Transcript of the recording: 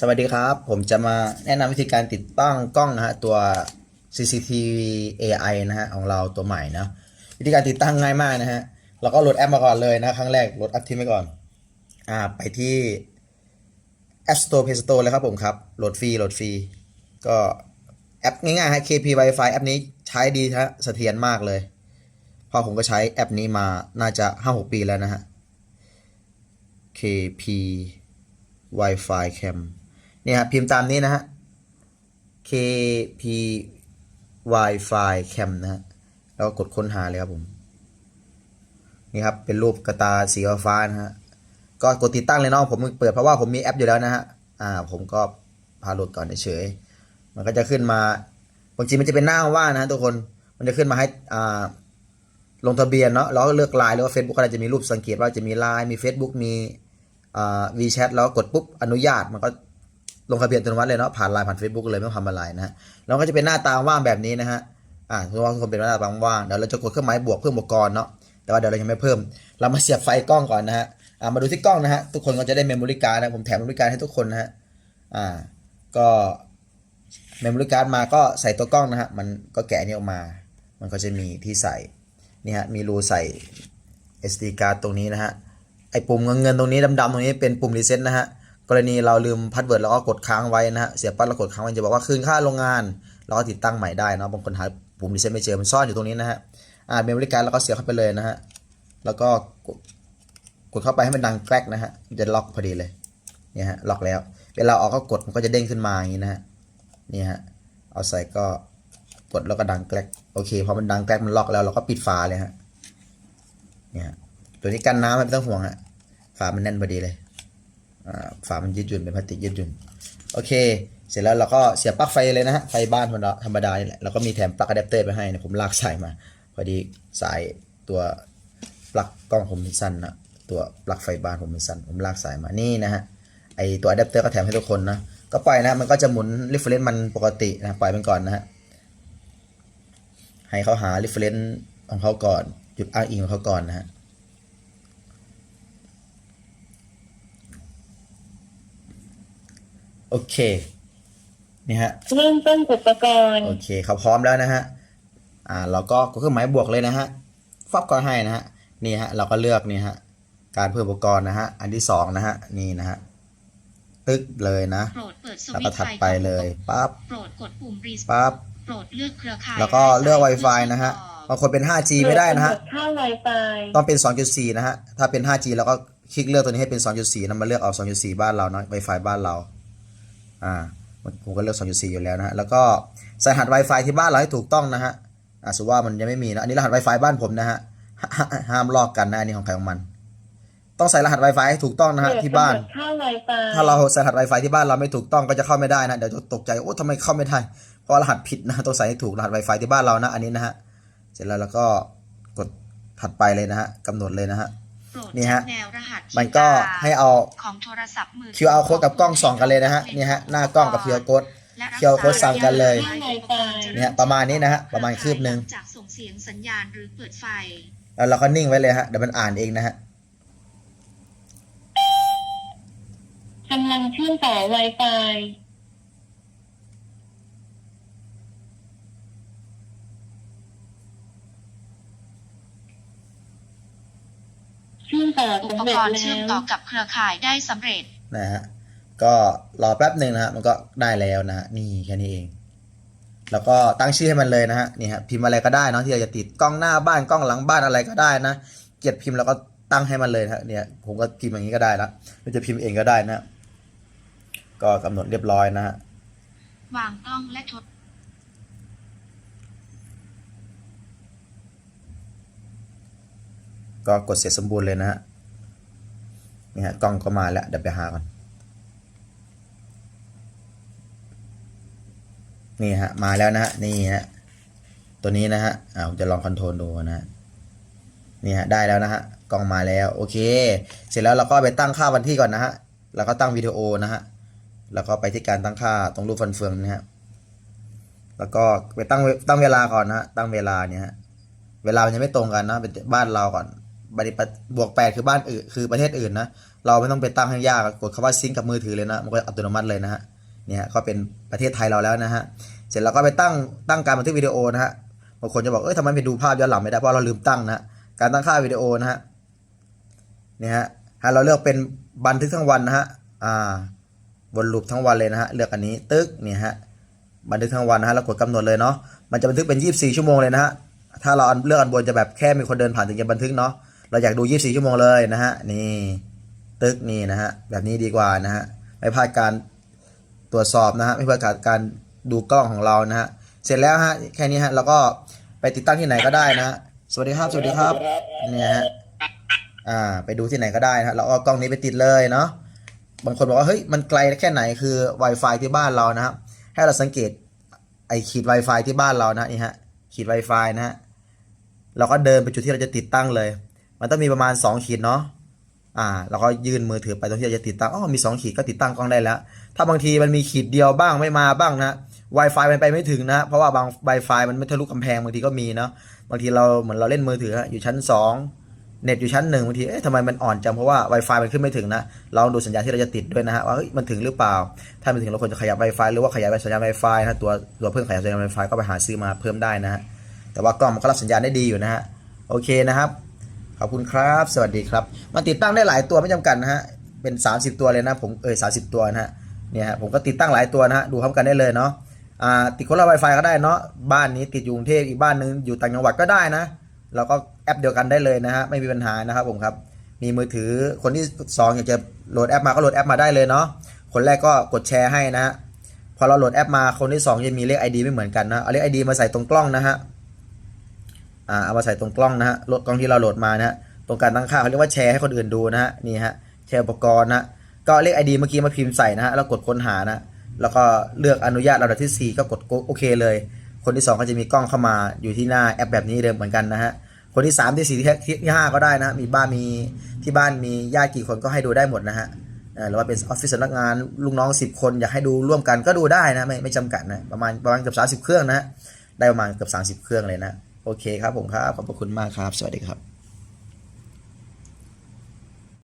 สวัสดีครับ ผมจะมาแนะนำวิธีการติดตั้งกล้องนะฮะตัว CCTV AI นะฮะของเราตัวใหม่นะวิธีการติดตั้งง่ายมากนะฮะเราก็โหลดแอปมาก่อนเลยนะครั้งแรกโหลดแอปทิ้งไว้ก่อนอ่าไปที่ App Store Play Store เลยครับผมครับโหลดฟรีโหลดฟรีก็แอปง่ายๆฮะ KP Wi-Fi แอปนี้ใช้ดีฮะเสถียรมากเลยพราะผมก็ใช้แอปนี้มาน่าจะ 5-6 ปีแล้วนะฮะ KP Wi-Fi Cam เนี่ยฮะพิมพ์ตามนี้นะฮะ KP Wi-Fi Cam นะฮะแล้วก็กดค้นหาเลยครับผม นี่ครับ เป็นรูปกระตาสีฟ้านะฮะ ก็กดติดตั้งเลยเนาะผมเปิดเพราะว่าผมมีแอปอยู่แล้วนะฮะ อ่า ผมก็พาโหลดก่อนเฉยมันก็จะขึ้นมาบางทีมันจะเป็นหน้าว่างนะทุกคนมันจะขึ้นมาให้อ่าลงทะเบียนเนาะแล้วเลือกไลน์หรือว่า Facebook ก็จะมีรูปสังเกตว่าจะมีไลน์มี Facebook มีอ่า WeChat แล้วกดปุ๊บอนุญาตมันก็ ลงทะเบียนอัตโนมัติเลยเนาะผ่านไลน์ผ่าน Facebook เลยไม่ต้องทำอะไรนะฮะแล้วก็จะเป็นหน้าตาว่างแบบนี้นะฮะอ่าทุกคนเป็นหน้าตาว่างเดี๋ยวเราจะกดเครื่องหมายบวกเพิ่มอุปกรณ์เนาะแต่ว่าเดี๋ยวเรายังไม่เพิ่ม เรามาเสียบไฟกล้องก่อนนะฮะอ่ามาดูที่กล้องนะฮะทุกคนก็จะได้เมมโมรี่การ์ดนะผมแถมเมมโมรี่การ์ดให้ทุกคนนะฮะอ่าก็เมมโมรี่การ์ดมาก็ใส่ตัวกล้องนะฮะมันก็แกะนนี้ออกมา มันก็จะมีที่ใส่นี่ฮะมีรูใส่ SD card ตรงนี้นะฮะไอ้ปุ่มเงินเงินๆตรงนี้ดำๆตรงนี้เป็นปุ่มรีเซ็ตนะฮะ กรณีเราลืมพาสเวิร์ดแล้วก็กดค้างไว้นะฮะเสียบปลั๊กแล้วกดค้างไว้จะบอกว่าคืนค่าโรงงานเราก็ติดตั้งใหม่ได้นะบางคนหาปุ่มรีเซ็ตไม่เจอมันซ่อนอยู่ตรงนี้นะฮะอ่าเมมโมรี่การ์ดแล้วก็เสียบเข้าไปเลยนะฮะแล้วก็กดเข้าไปให้มันดังแกรกนะฮะจะล็อกพอดีเลยเนี่ยฮะล็อกแล้วเวลาออกก็กดมันก็จะเด้งขึ้นมาอย่างนี้นะฮะนี่ฮะเอาใส่ก็กดแล้วก็ดังแกรกโอเคพอมันดังแกรกมันล็อกแล้วเราก็ปิดฝาเลยฮะเนี่ยตัวนี้กันน้ำไม่ต้องห่วงฮะฝามันแน่นพอดีเลย ฝามันยืดหยุ่นเป็นพลาสติกยืดหยุ่นโอเค เสร็จแล้วเราก็เสียบปลั๊กไฟเลยนะฮะไฟบ้านธรรมดาธรรมดานี่แหละแล้วก็มีแถมปลั๊กอะแดปเตอร์ไปให้นะผมลากสายมาพอดีสายตัวปลั๊กกล้องผมมันสั้นนะตัวปลั๊กไฟบ้านผมมันสั้นผมลากสายมานี่นะฮะไอตัวอะแดปเตอร์ก็แถมให้ทุกคนนะก็ปล่อยนะมันก็จะหมุน reference มันปกตินะปล่อยมันก่อนนะฮะให้เขาหา reference ของเขาก่อนจุดอ้างอิงของเขาก่อนนะฮะ โอเคนี่ฮะเริ่มต้นอุปกรณ์ โอเคเขาพร้อมแล้วนะฮะอ่าเราก็กดเครื่องหมายบวกเลยนะฮะฟับก็ให้นะฮะนี่ฮะเราก็เลือกนี่ฮะการเพิ่มอุปกรณ์นะฮะอันที่สองนะฮะนี่นะฮะตึ๊กเลยนะโปรดเปิดสแล้ววิก็ตช์ถัดไฟไปเลยปั๊บโปรดกดปุ่มรีสปั๊บโปรดเลือกเครือข่ายแล้วก็เลือก Wi-Fi นะฮะบางคนเป็น 5G ไม่ได้นะฮะค่า Wi-Fi ต้องเป็น 2.4 นะฮะ ถ้าเป็น 5G เราก็คลิกเลือกตัวนี้ให้เป็น 2.4นะมาเลือกเอา 2.4 บ้านเราเนาะ Wi-Fi บ้านเรา อ่าผมก็เลือก 2.4 อยู่แล้วนะฮะ แล้วก็ใส่รหัส Wi-Fi ที่บ้านเราให้ถูกต้องนะฮะอ่าสมมุติว่ามันยังไม่มีนะ อันนี้รหัส Wi-Fi บ้านผมนะฮะห้าห้ามลอกกันนะอันนี้ของใครของมัน ต้องใส่รหัส Wi-Fi ให้ถูกต้องนะฮะที่บ้านค่า Wi-Fi ถ้าเราใส่รหัส Wi-Fi ที่บ้านเราไม่ถูกต้องก็จะเข้าไม่ได้นะ เดี๋ยวจะตกใจ โอ้ทำไมเข้าไม่ได้ เพราะรหัสผิดนะ ต้องใส่ให้ถูกรหัส Wi-Fi ที่บ้านเรานะ อันนี้นะฮะ เสร็จแล้วเราก็กดถัดไปเลยนะฮะกำหนดเลยนะฮะโปรด นี่ฮะแนวรหัสมันก็ให้เอาของโทรศัพท์มือ QR code กับกล้องส่องกันเลยนะฮะนี่ฮะหน้ากล้องกับ QR code และรักษา QR code สั่งกันเลยระะเนี่ยประมาณนี้นะฮะประมาณคืบหนึ่งจากส่งเสียงสัญญาณหรือเปิดไฟแล้วเราก็นิ่งไว้เลยฮะเดี๋ยวมันอ่านเองนะฮะกำลังเชื่อมต่อ Wi-Fi เชื่อมต่ออุสำปเร็กจรณ์แล้เชื่อมวต่อกับเครือข่ายได้สำเร็จนะฮะก็รอแป๊บหนึ่งนะฮะมันก็ได้แล้วนะฮะนี่แค่นี้เอง แล้วก็ตั้งชื่อให้มันเลยนะฮะนี่ฮะพิมพ์อะไรก็ได้เนาะที่เราจะติดกล้องหน้าบ้านกล้องหลังบ้านอะไรก็ได้นะเกลียดพิมพ์แล้วก็ตั้งให้มันเลยนะฮะเนี่ยผมก็พิมพ์อย่างนี้ก็ได้ละหรือจะพิมพ์เองก็ได้นะ ก็กำหนดเรียบร้อยนะฮะวางกล้องและทดก็กดเสร็จสมบูรณ์เลยนะฮะ นี่ฮะกล้องก็มาแล้วเดี๋ยวไปหาก่อนนี่ฮะมาแล้วนะฮะนี่ฮะตัวนี้นะฮะอ่าผมจะลองคอนโทรลดูนะฮะนี่ฮะได้แล้วนะฮะกล้องมาแล้วโอเค เสร็จแล้วเราก็ไปตั้งค่าวันที่ก่อนนะฮะแล้วก็ตั้งวิดีโอนะฮะแล้วก็ไปที่การตั้งค่าตรงรูปฟันเฟืองนะฮะแล้วก็ไปตั้งตั้งเวลาก่อนนะฮะตั้งเวลาเนี่ยฮะเวลามันยังไม่ตรงกันนะเป็นบ้านเราก่อน บริบวกแปดคือบ้านอื่นคือประเทศอื่นนะเราไม่ต้องไปตั้งให้ยากกดคำว่าซิงกับมือถือเลยนะมันก็อัตโนมัติเลยนะฮะเนี่ยก็เป็นประเทศไทยเราแล้วนะฮะเสร็จแล้วก็ไปตั้งตั้งการบันทึกวิดีโอนะฮะบางคนจะบอกเอ้ยทำไมไปดูภาพย้อนหลังไม่ได้เพราะเราลืมตั้งนะการตั้งค่าวิดีโอนะฮะเนี่ยฮะให้เราเลือกเป็นบันทึกทั้งวันนะฮะอ่าวนลูปทั้งวันเลยนะฮะเลือกอันนี้ตึ๊กเนี่ยฮะบันทึกทั้งวันนะฮะเรากดกำหนดเลยเนาะมันจะบันทึกเป็น 24 ชั่วโมงเลยนะฮะถ้าเราเลือกอันบนจะแบบแค่มีคนเดินผ่านถึงจะบันทึกเนาะ เราอยากดู 24 ชั่วโมงเลยนะฮะนี่ตึกนี่นะฮะแบบนี้ดีกว่านะฮะไม่พลาดการตรวจสอบนะฮะไม่พลาดการดูกล้องของเรานะฮะเสร็จแล้วฮะแค่นี้ฮะเราก็ไปติดตั้งที่ไหนก็ได้นะฮะสวัสดีครับสวัสดีครับเนี่ยฮะอ่าไปดูที่ไหนก็ได้นะฮะเราเอากล้องนี้ไปติดเลยเนาะบางคนบอกว่าเฮ้ยมันไกลแค่ไหนคือ Wi-Fi ที่บ้านเรานะครับให้เราสังเกตไอขีด Wi-Fi ที่บ้านเรานะนี่ฮะขีด Wi-Fi นะฮะเราก็เดินไปจุดที่เราจะติดตั้งเลย มันต้องมีประมาณ 2 ขีดเนาะอ่าเราก็ยื่นมือถือไปตรงที่เราจะติดตั้งอ๋อมี 2 ขีดก็ติดตั้งกล้องได้แล้ว ถ้าบางทีมันมีขีดเดียวบ้างไม่มาบ้างนะ Wi-Fi มันไปไม่ถึงนะ เพราะว่าบาง Wi-Fi มันไม่ทะลุกำแพงบางทีก็มีเนาะบางทีเราเหมือนเราเล่นมือถืออยู่ชั้น 2 เน็ตอยู่ชั้นหนึ่งบางทีเอ๊ะทำไมมันอ่อนจังเพราะว่า Wi-Fi มันขึ้นไม่ถึงนะลองดูสัญญาณที่เราจะติดด้วยนะฮะว่ามันถึงหรือเปล่า ถ้ามันถึงเราควรจะขยับ Wi-Fi หรือว่าขยายสัญญาณ Wi-Fi นะตัวตัวเพิ่มขยายสัญญาณ Wi-Fi ก็ไปหาซื้อมาเพิ่มได้นะฮะแต่ว่ากล้องมันก็รับสัญญาณได้ดีอยู่นะฮะโอเคนะครับ ขอบคุณครับ สวัสดีครับ มันติดตั้งได้หลายตัวไม่จำกัดนะฮะ เป็น 30 ตัวเลยนะ ผมเออสาตัวนะฮะ เนี่ยฮะผมก็ติดตั้งหลายตัวนะฮะ ดูพร้อมกันได้เลยเนาะ อ่า ติดคนละ Wi-Fi ก็ได้เนาะ บ้านนี้ติดอยู่กรุงเทพอีกบ้านนึงอยู่ต่างจังหวัดก็ได้นะ เราก็แอปเดียวกันได้เลยนะฮะ ไม่มีปัญหานะครับผมครับ มีมือถือคนที่สองอยากจะโหลดแอปมาก็โหลดแอปมาได้เลยเนาะ คนแรกก็กดแชร์ให้นะฮะ พอเราโหลดแอปมาคนที่สองจะมีเลข ID ไม่เหมือนกันนะ เอาเลข ID มาใส่ตรงกล้องนะฮะ อ่าเอามาใส่ตรงกล้องนะฮะโหลดกล้องที่เราโหลดมานะฮะตรงการตั้งค่าเขาเรียกว่าแชร์ให้คนอื่นดูนะฮะนี่ฮะแชร์อุปกรณ์นะฮะก็เลข ID เมื่อกี้มาพิมพ์ใส่นะฮะแล้วกดค้นหานะแล้วก็เลือกอนุญาตระดับที่ 4 ก็กดโอเคเลย คนที่ 2 ก็จะมีกล้องเข้ามาอยู่ที่หน้าแอปแบบนี้เดิมเหมือนกันนะฮะคนที่ 3 ที่ 4 ที่ที่ที่5ก็ได้นะมีบ้านมีที่บ้านมีญาติกี่คนก็ให้ดูได้หมดนะฮะอ่าหรือว่าเป็นออฟฟิศสำนักงานลูกน้อง 10 คนอยากให้ดูร่วมกันก็ดูได้นะไม่ไม่จำกัดนะประมาณประมาณเกือบ30 เครื่องนะได้ประมาณเกือบ30 เครื่องเลยนะ โอเคครับผมครับ ขอบคุณมากครับ สวัสดีครับ